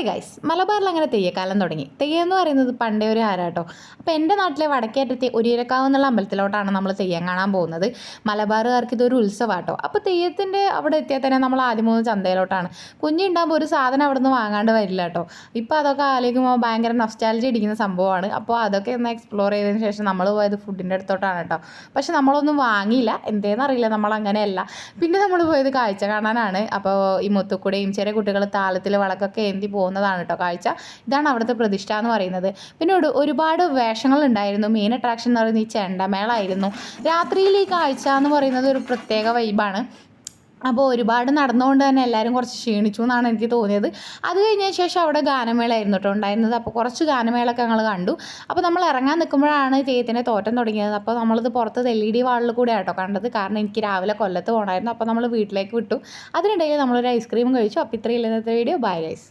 Hi guys മലബാറിൽ അങ്ങനെ തെയ്യക്കാലം തുടങ്ങി. തെയ്യം എന്ന് പറയുന്നത് പണ്ടേ ഒരു ആരാട്ടോ. അപ്പോൾ എന്റെ നാട്ടിലെ വടക്കേറ്റത്തെ ഒരിരക്കാവ് എന്നുള്ള അമ്പലത്തിലോട്ടാണ് നമ്മൾ തെയ്യം കാണാൻ പോകുന്നത്. മലബാറുകാർക്ക് ഇതൊരു ഉത്സവമാട്ടോ അപ്പോൾ തെയ്യത്തിന്റെ അവിടെ എത്തിയാൽ തന്നെ നമ്മൾ ആദ്യം പോകുന്നത് ചന്തയിലോട്ടാണ്. കുഞ്ഞുണ്ടാകുമ്പോൾ ഒരു സാധനം അവിടെ നിന്ന് വാങ്ങാണ്ട് വരില്ല കേട്ടോ ഇപ്പോൾ അതൊക്കെ ആലോചിക്കുമ്പോൾ ഭയങ്കര നൊസ്റ്റാലജി അടിക്കുന്ന സംഭവമാണ്. അപ്പോൾ അതൊക്കെ ഒന്ന് എക്സ്പ്ലോർ ചെയ്തതിന് ശേഷം നമ്മൾ പോയത് ഫുഡിന്റെ അടുത്തോട്ടാണ് കേട്ടോ. പക്ഷെ നമ്മളൊന്നും വാങ്ങിയില്ല. എന്തേന്ന് അറിയില്ല. നമ്മൾ അങ്ങനെയല്ല പിന്നെ നമ്മൾ പോയത് കാഴ്ച കാണാനാണ്. അപ്പോൾ ഈ മുത്തുക്കുടയും ചെറിയ കുട്ടികൾ താളത്തിൽ വളക്കൊക്കെ ഏന്തി പോകുന്നതാണ് കേട്ടോ കാഴ്ച. ഇതാണ് അവിടുത്തെ പ്രതിഷ്ഠ എന്ന് പറയുന്നത്. പിന്നെ ഒരുപാട് വേഷങ്ങൾ ഉണ്ടായിരുന്നു. മെയിൻ അട്രാക്ഷൻ എന്ന് പറയുന്നത് ഈ ചെണ്ടമേളായിരുന്നു. രാത്രിയിൽ ഈ കാഴ്ച എന്ന് പറയുന്നത് ഒരു പ്രത്യേക വൈബാണ് അപ്പോൾ ഒരുപാട് നടന്നുകൊണ്ട് തന്നെ എല്ലാവരും കുറച്ച് ക്ഷീണിച്ചു എന്നാണ് എനിക്ക് തോന്നിയത്. അത് കഴിഞ്ഞ ശേഷം അവിടെ ഗാനമേള ആയിരുന്നു കേട്ടോ ഉണ്ടായിരുന്നത്. അപ്പോൾ കുറച്ച് ഗാനമേളൊക്കെ ഞങ്ങൾ കണ്ടു. അപ്പോൾ നമ്മൾ ഇറങ്ങാൻ നിൽക്കുമ്പോഴാണ് തെയ്യത്തിന്റെ തോറ്റം തുടങ്ങിയത്. അപ്പോൾ നമ്മളിത് പുറത്ത് എൽ ഇ ഡി വാളിൽ കൂടെ ആട്ടോ കണ്ടത്. കാരണം എനിക്ക് രാവിലെ കൊല്ലത്ത് പോകണമായിരുന്നു. അപ്പോൾ നമ്മൾ വീട്ടിലേക്ക് വിട്ടു. അതിനിടയിൽ നമ്മളൊരു ഐസ്ക്രീം കഴിച്ചു. അപ്പോൾ ഇത്രയും ഇന്നത്തെ വീഡിയോ ബൈ ഗൈസ്